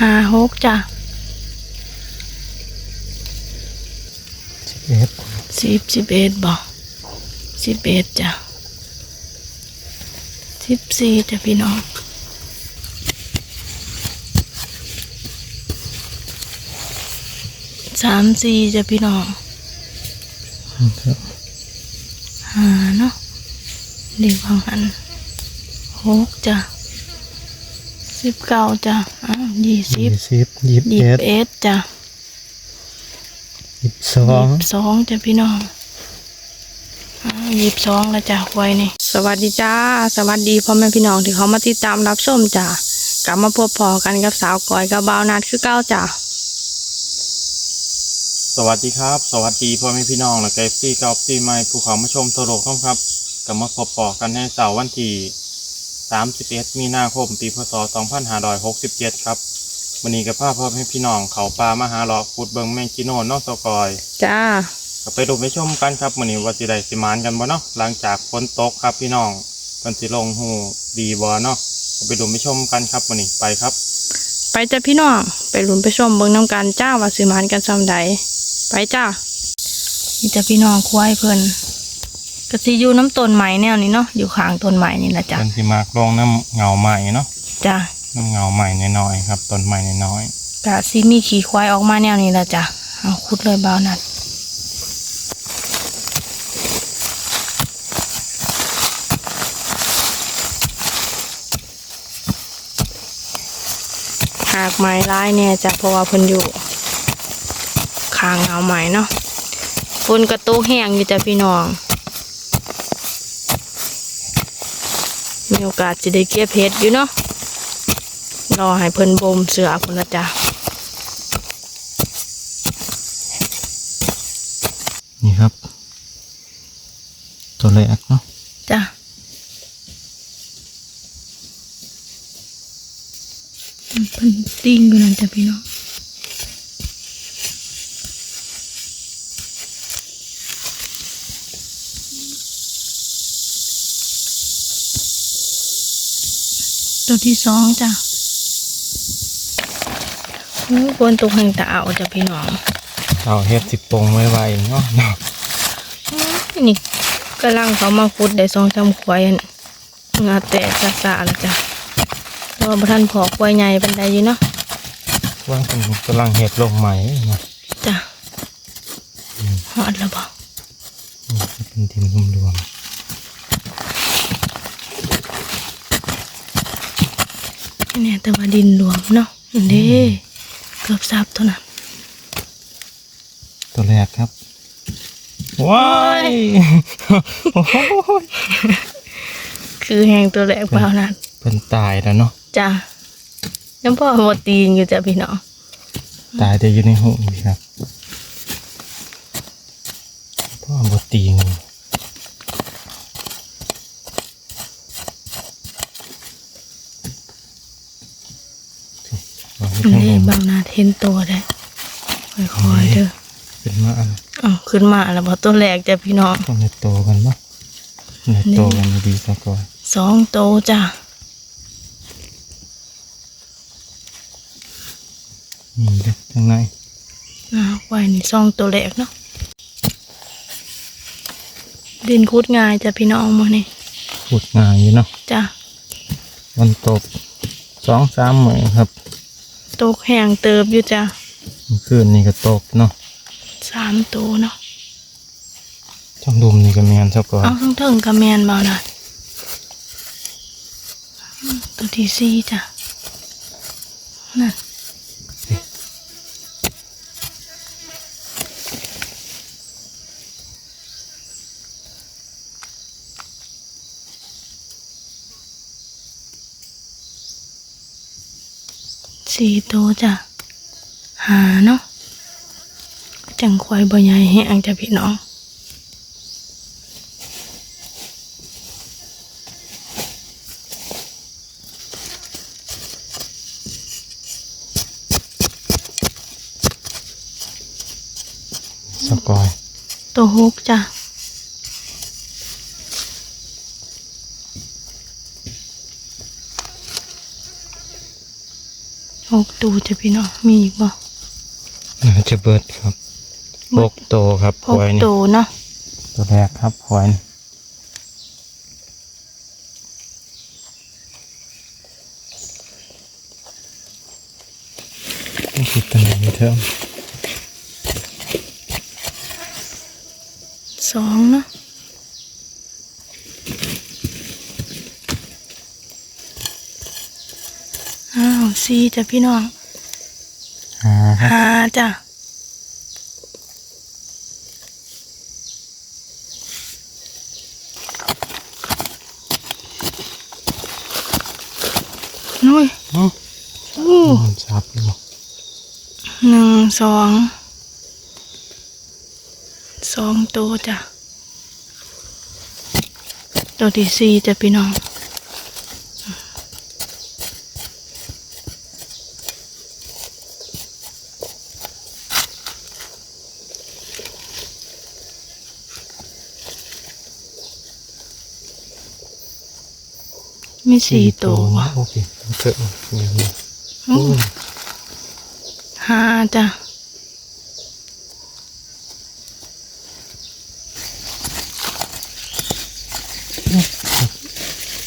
ห้าหกจ้ะสิบเอ็ดสิบสิบเอ็ดบอกสิบเอ็ดจ้ะสิบสี่จ้ะพี่น้องสามสี่จ้ะพี่น้องห้าเนาะเดียวของหันหกจ้ะ สิบเก้าจ้ะอ้าวยี่สิยี่บสิบยี่สิบยี่เอ็สิดบเอ็ดจ้ะยี่สิบสองยี่สิบสองจ้ะพี่น้องยี่สิบสองแล้วจ้ะควายนี่ สวัสดีจ้า สวัสดีพ่อแม่พี่น้องที่เขามาติดตามรับชมจ้ะ กลับมาพบพอกันกับสาวก้อยกับบ่าวนัดคือเก้าจ้ะ สวัสดีครับ สวัสดีพ่อแม่พี่น้องและเกฟซี่กอฟซี่ไมค์ภูเขามาชมโทรโลกท่องครับกลับมาพบปอกันในเสาร์วันที่ 31 มีนาคม ปีพศ 2567 ครับวันนี้กับภาพพ่อแม่พี่น้องเขาปลามาหาหลอกขุดเบิงแมงกิโนนอกสกอย จ้าก็ไปดูไปชมกันครับวันนี้ว่าสิได้สิมานกันบ่เนาะหลังจากฝนตกครับพี่น้องเพิ่นสิลงหูดีบ่เนาะก็ไปดูไปชมกันครับวันนี้ไปครับ ไปจ้ะพี่น้องไปลุ้นไปชมเบิ่งน้ำกันจ้าว่าสิมานกันซำใดไปจ้านี่จ้ะพี่น้องควายเพิ่น ก็สิอยู่น้ำต้นไม้แนวนี้เนาะอยู่ข้างต้นไม้นี่แหละจ้ะเพิ่นสิมากลงน้ำเงาใหม่เนาะจ้าน้ำเงาใหม่น้อยๆครับต้นใหม่น้อยกะสิมีขี่ควายออกมาแนวนี้แหละจ้ะเอาขุดเลยบ่าวนัดหากไม้ร้ายเนี่ยจ้ะเพราะว่าเพิ่นอยู่ข้างเงาไม้เนาะฝนกระตุกแห้งอยู่จ้ะพี่น้อง มีโอกาสจะได้เก็บเห็ดอยู่เนาะรอให้เพิ่นบ่มเสือพุ่นละจ้ะนี่ครับ ตัวแรกเนาะจ้ะมันเพิ่นติ้งอยู่นั่นจ้ะพี่น้อง ที่สองจ้ะโอ้ยฝนตกแห่งตาเอาจ้ะพี่น้อง เอาเฮ็ดสิบปงไว้ไว้เนาะนี่กำลังเขามาขุดได้สองสามขวายอั่นงาแตกซาซาแล้วจ้ะแต่ว่าบ่ทันพอควายใหญ่ปันใดอยู่เนาะว่างเป็นกำลังเฮ็ดลงใหม่นะจ้ะหอดแล้วบอกนี่เป็นทีมรวม เนี่ยแต่ว่าดินรวมเนาะนั่นเด้เกือบซับเท่านั้นๆตัวแรกครับว้ายโอ้โหคือแหงตัวแรกเปล่านั้นเป็นตายแล้วเนาะจ้ะยังพ่อหมดตีนอยู่จ้ะพี่น้องตายแต่อยู่ในหูนี่ครับพ่อบตีง อาให้นั่นข้างเด้บนบางนาเห็นตัวได้ค่อยๆเด้อเป็นมาอะไรอ๋อขึ้นมาแล้วพอตัวแรกจ้ะพี่น้องต้องในโตกันเนาะในโตกันดีซะก่อนสองโตวจ้ะนี่เด็กข้างในนะไว้นี่ซองตัวแรกเนาะดินคุดง่ายจ้ะพี่น้องมานี่พูดง่ายอยู่เนาะจ้ะมันตกสองสามมือครับ ตกแห้งเติบอยู่จ้ะเมื่อคืนนี่ก็ตกเนาะสามตัวเนาะช่องดุมนี่ก็แมนซะก่อนเอาทั้งเทิงกับแมนเบาหน่อยอืมตัวที่สี่จ้ะนั่น สี่ตัวจ้ะหาเนาะจังควายบ่ใหญ่แห้งจ้ะพี่น้องสกอยตัวฮกจ้ะ หกตัวจ้ะพี่น้องมีอีกบ่น่าจะเบิดครับหกโตครับหควกายนี่ตัวเนาะตัวแรกครับควายนี่นี่คือตำแหน่งเทิมสองเนาะ อ้าวสี่จ้ะพี่น้องอ่าครับห้าจ้ะนุ้ยอื้ออู้มันชับอยู่หนึ่งสองสองตัวจ้ะตัวที่สี่จ้ะพี่น้อง มีสี่ตัวโอเคเถอะอย่างนี้อู้ห้าจ้ะ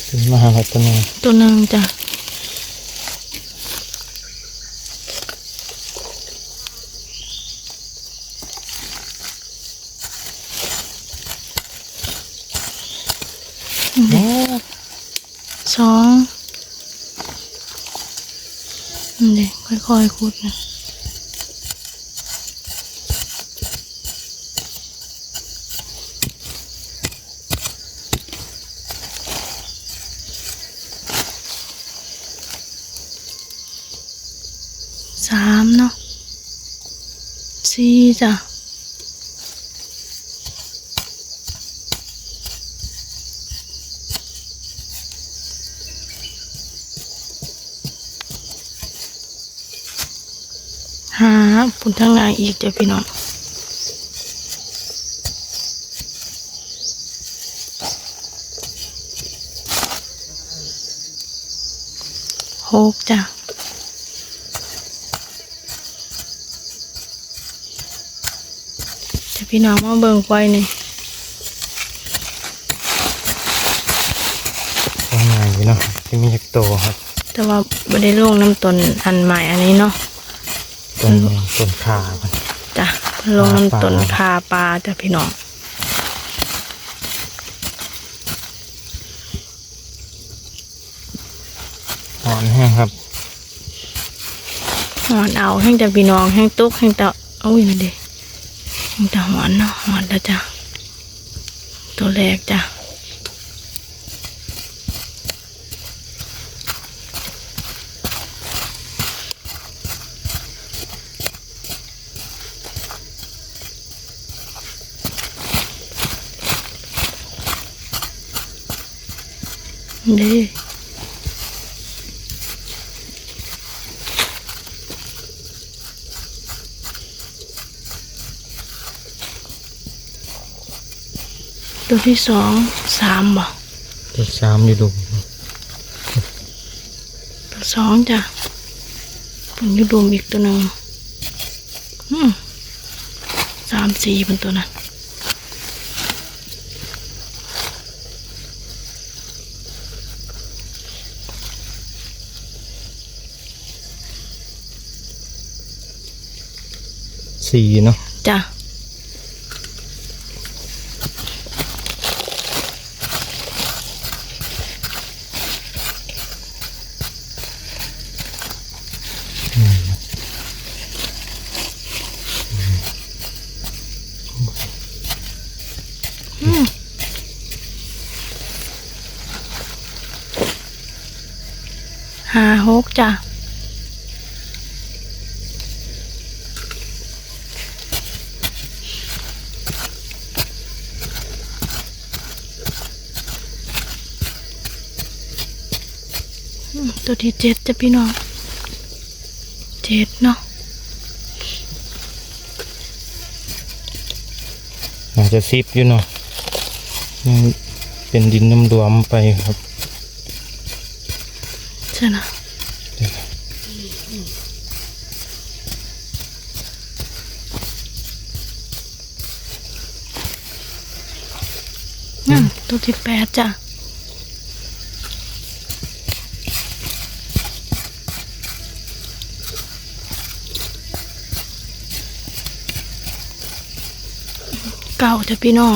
เป็นมหาลัยตัวนึงตัวหนึ่งจ้ะสองนี่เด็กค่ อยคุดนะสามเนาะสี่จ้ะ ห้าปุ่นทางหน้าอีกจ้ะพี่น้องหกจ้ะจะพี่น้องมาเบิ่งควายนี่ตัวใหญ่อยู่เนาะที่มีจักโตครับ แต่ว่าบ่ได้ลงน้ำต้นอันใหม่อันนี้เนาะ ต้นต้นขามันจ้ะลงน้ำต้นปลาคาปลาจ้ะพี่น้องอ่อนแห้งครับหอนเอาแห้งจ้ะพี่น้องแห้งตุกแห้งตะโอ้ยนี่เด้แห้งตะหอนเนาะหอนแล้วจ้ะตัวแรกจ้ะ เด้ตัวที่สองสามบ่ตัวสามอยู่ดุมตัวสองจ้ะผมอยู่รวมอีกตัวหนึ่งอืมสามสี่เป็นตัวนั้น สี่เนาะจ้ะอืมห้าหกจ้ะ อืมตัว ที่เจ็ดจ้ะพี่น้องเจ็ดเนาะอาจจะซิบอยู่เนาะยังเป็นดินน้ำรวมไปครับใช่นะเดี๋ยวนั่นตัวที่แปดจ้ะ เก่าจ้ะพี่น้อง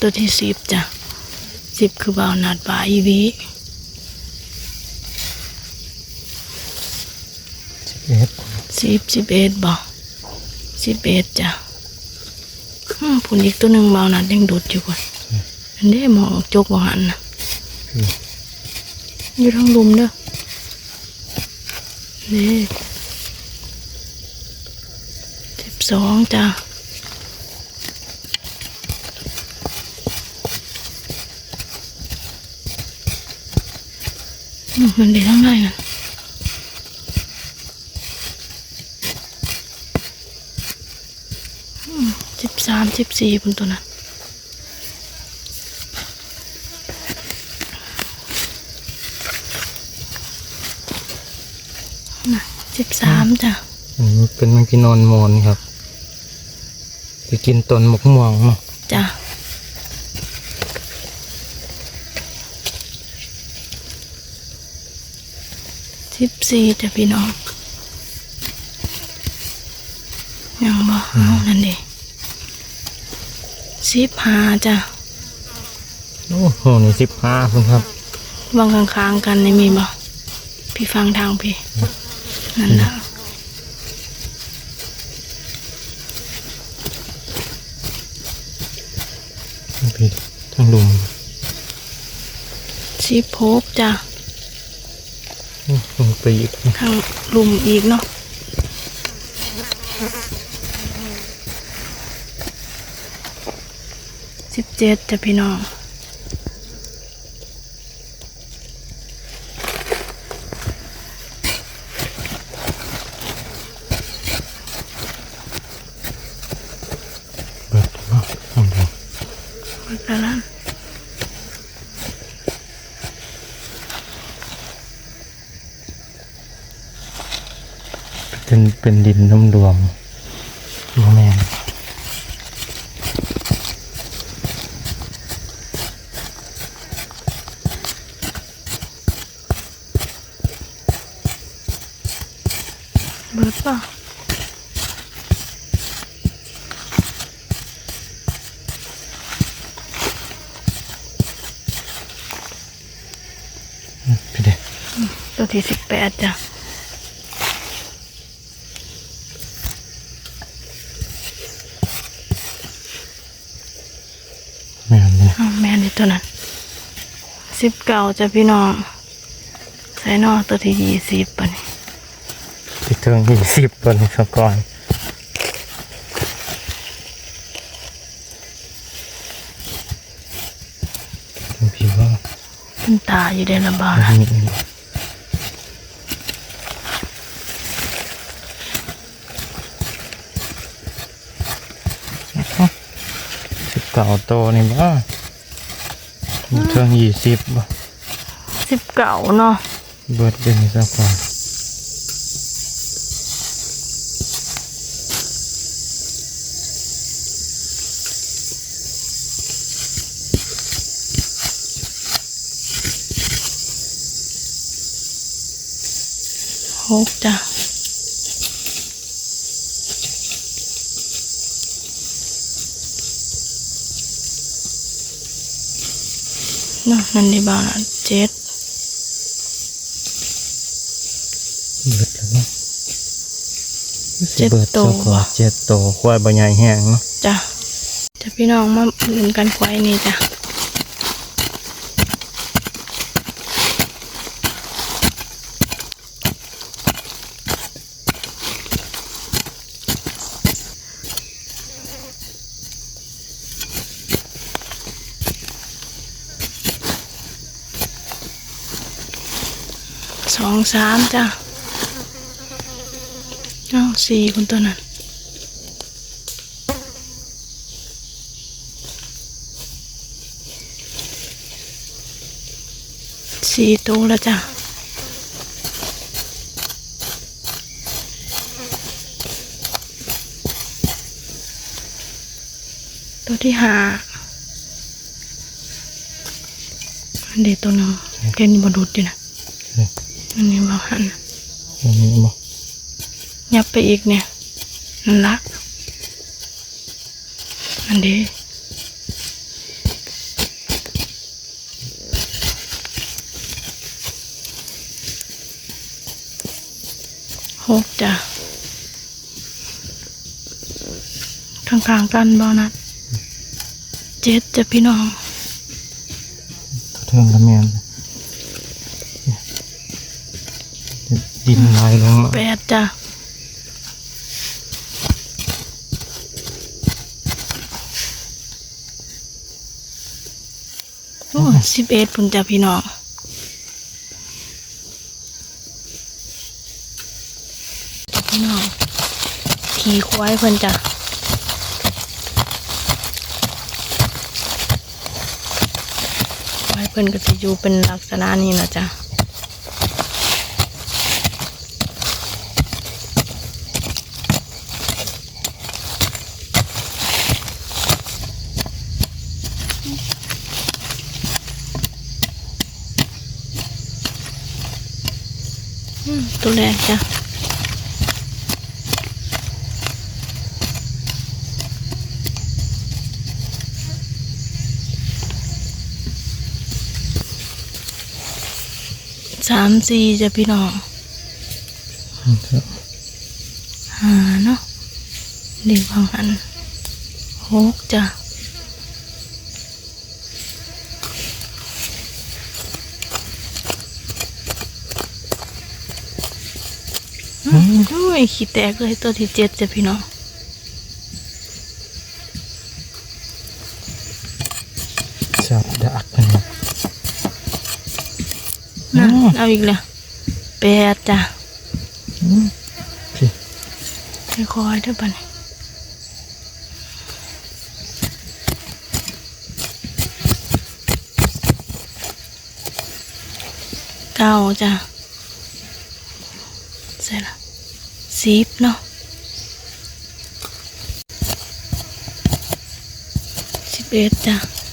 ตัวที่สิบจ้ะสิบคือบ่าวนัดบ่าอีวีเอ็ดสิบสิบเอ็ดบ่สิบเอ็ดจ้ะอืมผุนอีกตัวหนึ่งบ่าวนัดยังดูดอยู่ก่อนอันนี้หมองจกบ่หันนะ อยู่ทางลุมเด้อนี่สิบสองจ้ะอืมมันเดีทั้งได้นะสิบสามสิบสี่บนตัวนั้น สิบสามจ้ะอันนี้เป็นแมงกีนอนมอนครับไปกินต้นมะม่วงเนาะจ้ะสิบสี่จ้ะพี่น้องยังบ่เอานั่นดิสิบห้าจ้ะโอ้โหนี่สิบห้าคุณครับวางข้างๆกันนี่มีบ่พี่ฟังทางพี่ นั่นนะพี่ทั้งลุมสิบหกจ้ะโอ้ลงไปอีกนะทางลุมอีกเนาะสิบเจ็ดจ้ะพี่น้อง เบิดเนาะทั้งลุม หมดแล้วล่ะเป็นเป็นดินน้ำรวมแมน เบิดเปล่า พี่เด็ก ตัวที่สิบแปดจ้ะ แม่นเลย อ้าวแม่นี่ตัวนั้นสิบเก้า จ้ะพี่น้อง ใส่นอตัวที่ยี่สิบปะนี่พี่เทิงยี่สิบตัวนี้สก่อนพี่ว่ามันตาอยู่ในระบาดมีอีกสิบเก้าโตวนี่บ้ามีเทิงยี่สิบบ่ สิบเก้าเนาะเบิดเป็นสักก่อนหกจ้ะเนาะนั่นดีบ้านะเจ็ด เบิดแล้วเนาะเจ็ดบิดโตสักก่อนว่ะเจ็ดโตควายใบใหญ่แห้งเนาะจ้ะจะพี่น้องมาบุนกันควายนี่จ้ะสองสามจ้ะเอา สี่คนตัวนั้นสี่ตัวแล้วจ้ะตัวที่หาอันเดตัวนึงแกนี่บดูดอยู่นะอันนี้มาหันอันนี้มา ยับไปอีกเนี่ยนั่นละอันเดีหกจ้ะข้างๆกันบ่นัดเจ็ดจ้ะพี่น้องตัวเทิงละแมนดินลายลงมาแปดจ้ะ สิบเอ็ดปุ่นจ้ะพี่น้องพี่น้องขี่ควายเพิ่นจ้ะควายเพิ่นก็จะอยู่เป็นลักษณะนี้นะจ้ะ อืมตัวแรกจ้ะ สามสี่จ้ะพี่น้องหาเนาะเด็กบางหันหกจ้ะอืมโอ้ยขี้แตกเลยตัวที่เจ็ดจ้ะพี่น้อง จับดักกันนะ นั่น อ๋อ เอาอีกแล้วแปดจ้ะพี่ค่อยๆเท่าปันเก้าจ้ะใส่ละสิบเนาะสิบเอ็ดจ้ะ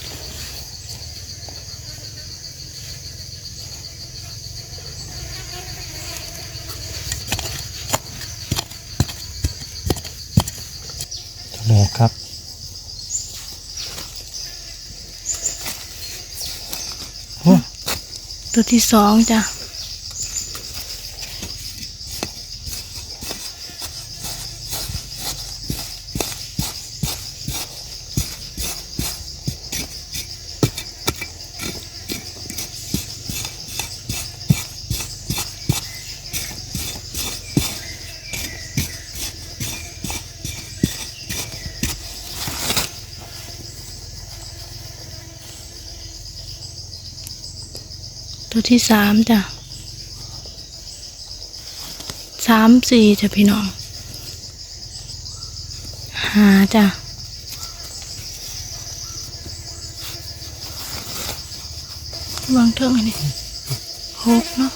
ตัวแรกครับตัวที่สองจ้ะ ที่สามจ้ะสามสี่จ้ะพี่น้องหาจ้ะวางเท่าไหร่นี่หกเนาะ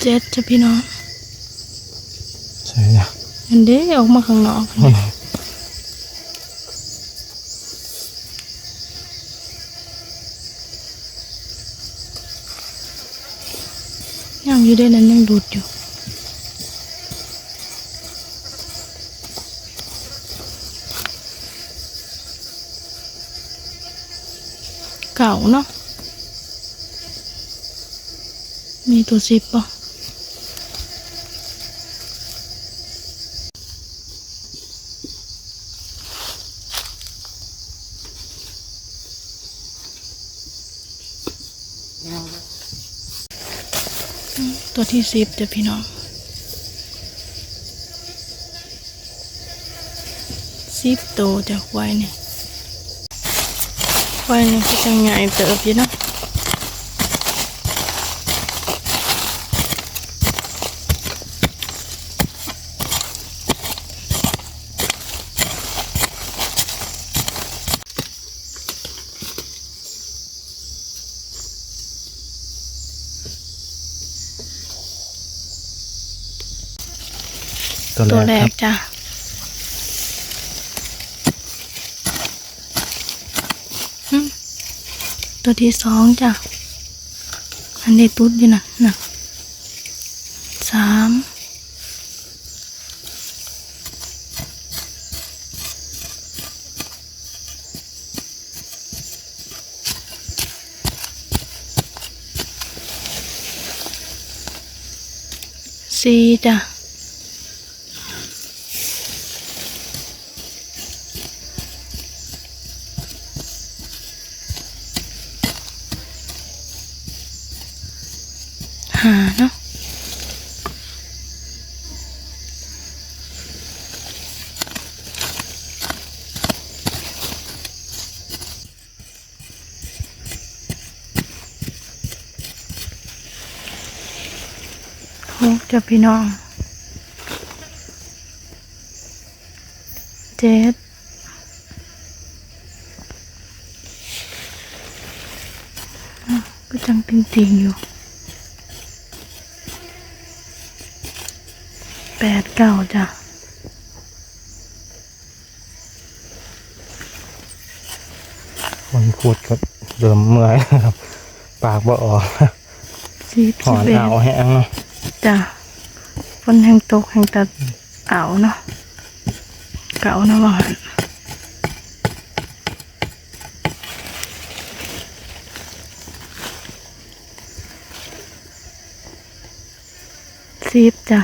เจ็ดจ้ะพี่น้องใช่ละอันเด้ออกมาข้างนอกนี่ยังอยู่ได้นั้นยังดูดอยู่เก่าเนาะมีตัวซิปป่ะ ตัวที่สิบจะพี่น้องสิบโตจะควายเนี่ยควายเนี่ยก็จะใหญ่เติบอยู่เนาะ ตัวตัวแรแรกครับ จ้ะตัวที่สองจ้ะ อันนี้ตุ๊ดอยู่นะน่ะสามสี่จ้ะ หาเนาะ โอ้เจ้าพี่น้องเจ็ดอ้าวก็จังติงติงๆอยู่แปดเก้าจ้ะคนพูดก็เริ่มเมื่อยครับ ปากบ่ออกสิบหอสิบนเอ็ดเอาแห้งเนาะจ้ะฝ นแห่งตกแห่งตัดเอาเนาะเก่าเนาะว่าหั่นสิบจ้ะ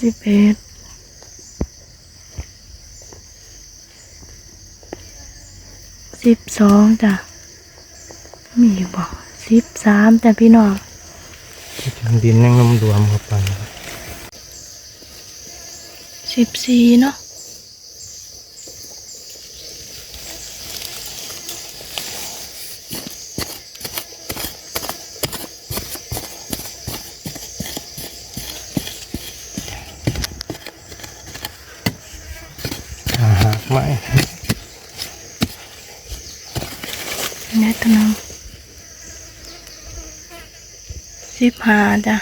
สิบเอ็ดสิบสองจ้ะมีบอกสิบสามจ้ะพี่น้อง ดินยังนุ่มรวมเข้าไปสิบสี่เนาะ อาหากไหม แม่ตัวนึง สิบห้าจ้ะ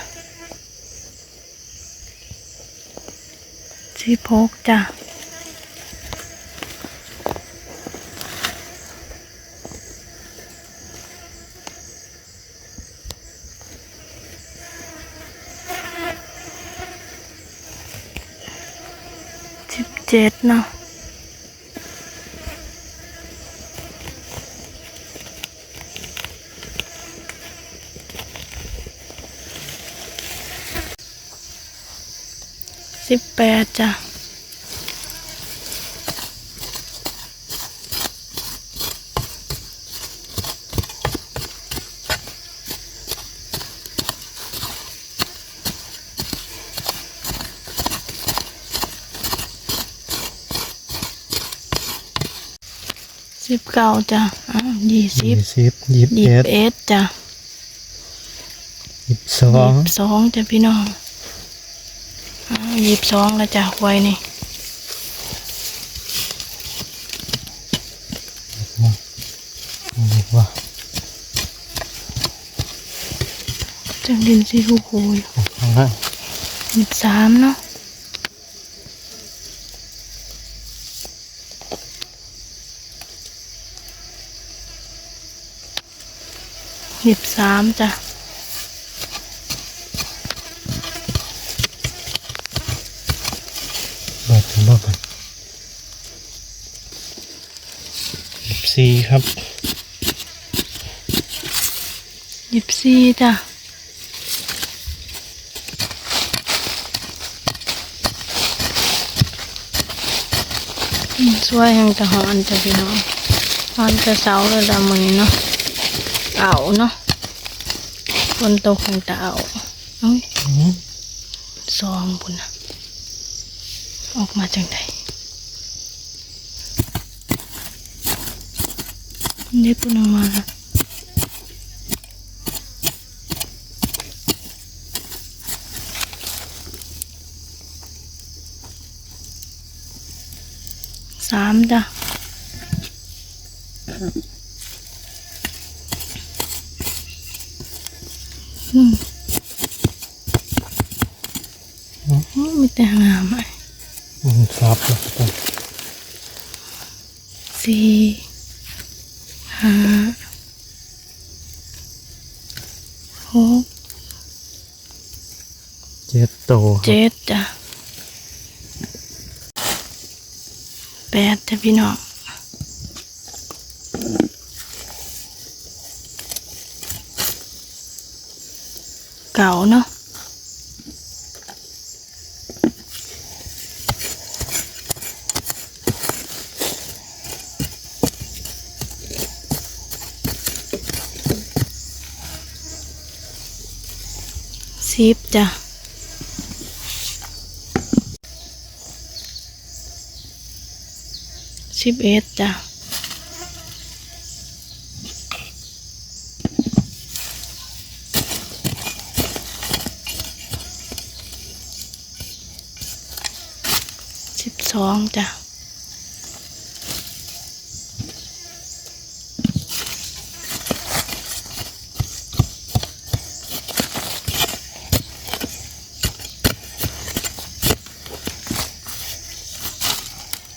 สิบหกจ้ะสิบเจ็ดเนาะ สิบแปดจ้ะสิบเก้าจ้ะอ้าวยี่สิบยี่สิบยี่สิบยี่เอ็สิดบเอ็ดจ้ะยี่สิบสองยี่สิบสองจ้ะพี่น้องอ้าว ยี่สิบสองแล้วจ้ะไว้นี่นี่ว่าจังดินสีหูหูอยู่ข้างล่างยี่สิบสามเนาะยี่สิบสามจ้ะ เบิดถึงบ่กันยี่ สิบสี่ครับยี่สิบสี่จ้ะอืมสวยแห่งตะหอนจ้ะพี่น้องหอนจะเสาเลยละมือนี้เนาะเอาเนาะฝนตกแห่งตะเอาเอ้ยอืมซองบุญนะออกมาจังไดนี่ ปุ่นออกมาแล้วสามจ้ะอืมแต่งามไหมมันซับนะทุกคนสี่ห้าหก เจ็ด โตเจ็ดจ้ะแปดจ้ะพี่น้องเก่าเนาะสิบจ้ะ สิบเอ็ดจ้ะสิบสองจ้ะ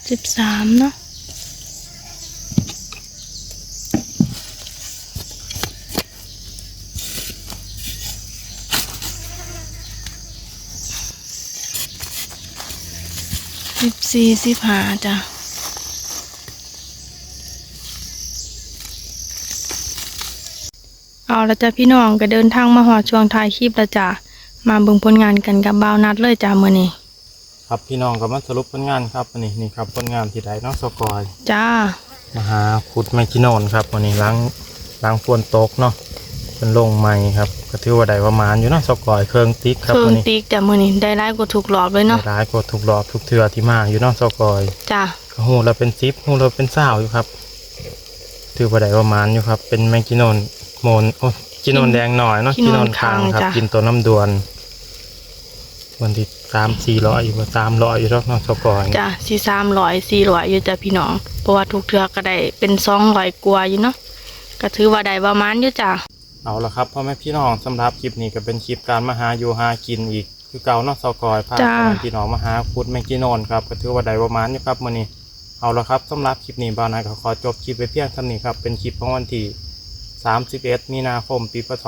สิบสามเนาะ สิบสี่สิบห้าจ้ะเอาละจ้ะพี่น้องก็เดินทางมาหอดช่วงท้ายคลิปแล้วจ้ะมาเบิ่งผลงานกันกับบ่าวนัดเลยจ้ะมื้อนี้ครับพี่น้องก็มาสรุปผลงานครับวันนี้นี่ครับผลงานที่ได้น้องสกอยจ้ามาหาขุดไมกิโนนครับวันนี้ล้างล้างฟวนตกเนาะเป็นลงใหม่ครับ ก็ถือว่าได้ประมาณอยู่เนาะสกอยเครื่องติ๊กครับเครื่อวังนนี้ติ๊กจ้ะมื้อนี้ได้หลายกว่าถูกรอบเลยเนาะได้ร้ายกว่าทุกรอบทุกเทือที่มาอยู่เนาะสกอยจ้าก็หูเราเป็นซิปหูเราเป็นสาวอยู่ครับถือว่าได้ประมาณอยู่ครับ เป็นแมงกิโนนโมนโอ้กิโนนแดงหน่อยเนาะกิโนนคางครับ กินตัวน้ำดวน วันที่สามสี่ร้อยอยู่ว่าสามร้อยอยู่รอบน้องสกอยจ้าสี่สามร้อยสี่ร้อยอยู่จ้ะพี่น้องเพราะว่าทุกเทือก็ได้เป็นสองร้อยกว่าอยู่เนาะก็ถือว่าได้ประมาณอยู่จ้ะ เอาละครับพ่อแม่พี่น้องสำหรับคลิปนี้ก็เป็นคลิปการมาหาอยู่หากินอีก คือเก่าเนาะสกอยพาจ้าพ่อแม่พี่น้องมาหาพุดแมงกิโนนครับก็ถือว่าได้ประมาณอยู่ครับมื้อนี้เอาละครับสำหรับคลิปนี้บ่าวนายก็ขอจบคลิปไปเพียงเท่านี้ครับเป็นคลิปของวันที่31 มีนาคม ปีพศ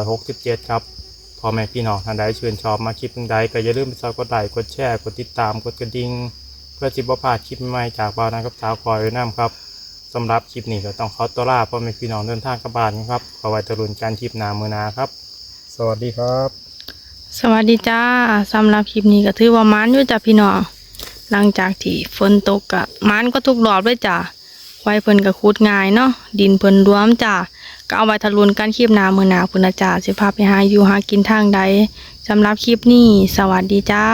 2567 ครับพ่อแม่พี่น้องท่านใดชื่นชอบมาคลิปใดก็อย่าลืมไปซอยกดไลค์กดแชร์กดติดตามกดกระดิ่งเพื่อสิบ่พลาดคลิปใหม่ๆจากบ่าวนายกับสาวคอยไว้นํครับ สำหรับคลิปนี้ก็ต้องขอตัวลาพ่อแม่พี่น้องเดินทางกลับบ้านครับขอไว้ตรุนการคลิปนามือนาครับ สวัสดีครับ สวัสดีจ้าสำหรับคลิปนี้ก็ถือว่ามันอยู่จ้ะพี่น้องหลังจากที่ฝนตกกะมันก็ทุกรอบเลยจ้ะไว้เพิ่นก็คูดง่ายเนาะดินเพิ่นรวมจ้ะก็เอาไว้ทะลุนกันคลิปนามือนาพุ่นนะจ้ะสิพาไปหาอยู่หากินทางใดสำหรับคลิปนี้ สวัสดีจ้า